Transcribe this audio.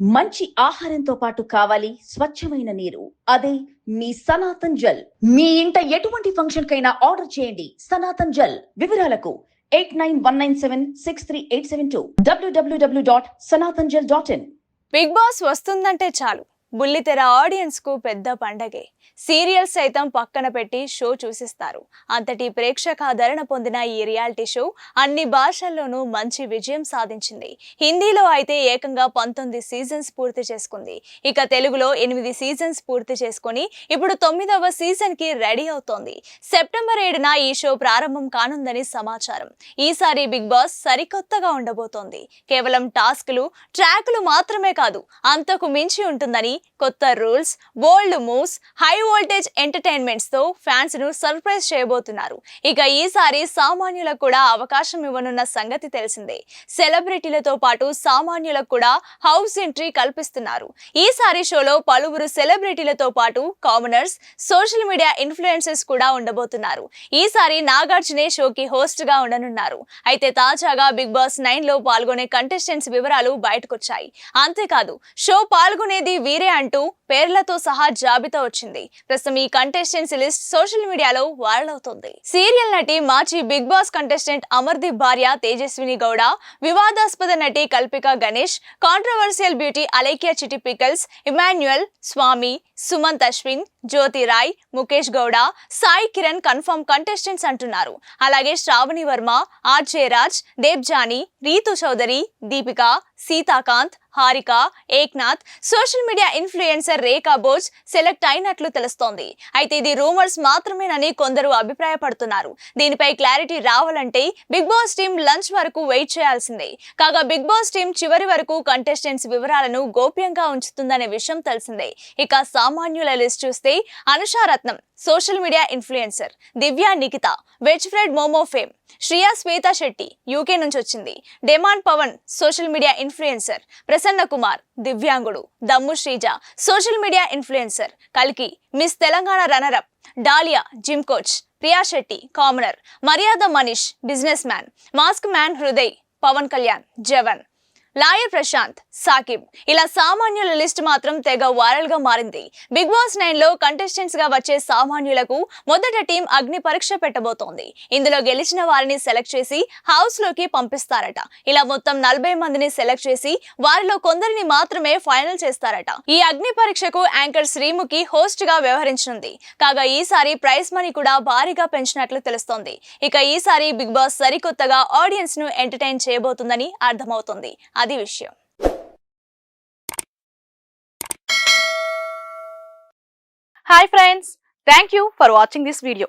మంచి ఆహారంతో పాటు కావాలి స్వచ్ఛమైన నీరు. అదే మీ సనాతన్ జల్. మీ ఇంట ఎటువంటి ఫంక్షన్ కైనా ఆర్డర్ చేయండి. సనాతన్ జల్ వివరాలకు eight nine one nine seven six three eight seven two W W W dot Sanatan Jal dot in. Bigg Boss వస్తుందంటే చాలు. బుల్లితెర ఆడియన్స్కు పెద్ద పండగే. సీరియల్స్ సైతం పక్కన పెట్టి షో చూసిస్తారు. అంతటి ప్రేక్షకాదరణ పొందిన ఈ రియాలిటీ షో అన్ని భాషల్లోనూ మంచి విజయం సాధించింది. హిందీలో అయితే ఏకంగా పంతొమ్మిది సీజన్స్ పూర్తి చేసుకుంది. ఇక తెలుగులో ఎనిమిది సీజన్స్ పూర్తి చేసుకుని ఇప్పుడు తొమ్మిదవ సీజన్కి రెడీ అవుతోంది. సెప్టెంబర్ ఏడున ఈ షో ప్రారంభం కానుందని సమాచారం. ఈసారి బిగ్ బాస్ సరికొత్తగా ఉండబోతోంది. కేవలం టాస్క్లు ట్రాక్లు మాత్రమే కాదు అంతకు మించి ఉంటుందని కొత్త rules bold moves high voltage ఎంటర్టైన్మెంట్స్తో ఫ్యాన్స్ను సర్ప్రైజ్ చేయబోతున్నారు. ఇక ఈసారి సామాన్యులకు కూడా అవకాశం ఇవ్వనున్న సంగతి తెలిసిందే. సెలబ్రిటీలతో పాటు సామాన్యులకు కూడా హౌస్ ఎంట్రీ కల్పిస్తున్నారు. ఈసారి షోలో పలువురు సెలబ్రిటీలతో పాటు కామనర్స్ సోషల్ మీడియా ఇన్ఫ్లుయెన్సెస్ కూడా ఉండబోతున్నారు. ఈసారి నాగార్జునే షోకి హోస్ట్గా ఉండనున్నారు. అయితే తాజాగా బిగ్ బాస్ నైన్లో పాల్గొనే కంటెస్టెంట్స్ వివరాలు బయటకొచ్చాయి. అంతేకాదు షో పాల్గొనేది వీరే అంటూ పేర్లతో సహా జాబితా వచ్చింది. ప్రస్తుతం ఈ కంటెస్టెంట్స్ లిస్ట్ సోషల్ మీడియాలో వైరల్ అవుతుంది. సీరియల్ నటి మాజీ బిగ్ బాస్ కంటెస్టెంట్ అమర్దీప్ భార్య తేజస్విని గౌడ వివాదాస్పద నటి Kalpika Ganesh controversial beauty Alekhya Chitti pickles Emmanuel Swami Sumanth Ashwin Jyothi Rai Mukesh Gowda Sai Kiran confirm contestants అంటున్నారు. అలాగే Shravani Varma RJ Raj Debjani Ritu Chowdary Deepika Seethakanth Harika Eknath social media influencer Rekha Bhoj select అయినట్లు తెలుస్తోంది. అయితే ఇది rumours మాత్రమేనని కొందరు అభిప్రాయపడుతున్నారు. దీనిపై క్లారిటీ రావాలంటే బిగ్ బాస్ టీం లంచ్ వరకు వెయిట్ చేయాల్సిందే. కాగా బిగ్ బాస్ టీం చివరి వరకు కంటెస్టెంట్స్ వివరాలను గోప్యంగా ఉంచుతుందనే విషయం తెలిసిందే. ఇక సామాన్యుల లిస్ట్ చూస్తే Anusharatnam social media influencer Divya Nikhita veg fried momo fame Shriya Shweta Shetty UK నుంచి వచ్చింది. Demon Pavan social media influencer Prasanna Kumar దివ్యాంగుడు Dammu Sreeja social media influencer కల్కి Miss Telangana runner up Dalia gym coach Priya Shetty commoner Maryada Manish business mask man Hridai Pavan Kalyan జవన్. Lawyer Prashant Saqib. ఇలా సామాన్యుల list మాత్రం తెగ వైరల్గా మారింది. Big boss నైన్లో కంటెస్టెంట్స్గా వచ్చే సామాన్యులకు మొదట టీం అగ్ని పరీక్ష పెట్టబోతోంది. ఇందులో గెలిచిన వారిని సెలెక్ట్ చేసి హౌస్లోకి పంపిస్తారట. ఇలా మొత్తం నలభై మందిని సెలెక్ట్ చేసి వారిలో కొందరిని మాత్రమే ఫైనల్ చేస్తారట. ఈ అగ్ని పరీక్షకు యాంకర్ శ్రీముఖి హోస్ట్గా వ్యవహరించనుంది. కాగా ఈసారి ప్రైజ్ మనీ కూడా భారీగా పెంచినట్లు తెలుస్తోంది. ఇక ఈసారి బిగ్ బాస్ సరికొత్తగా ఆడియన్స్ను ఎంటర్టైన్ చేయబోతుందని అర్థమవుతుంది. అది విషయం. Hi friends thank you for watching this video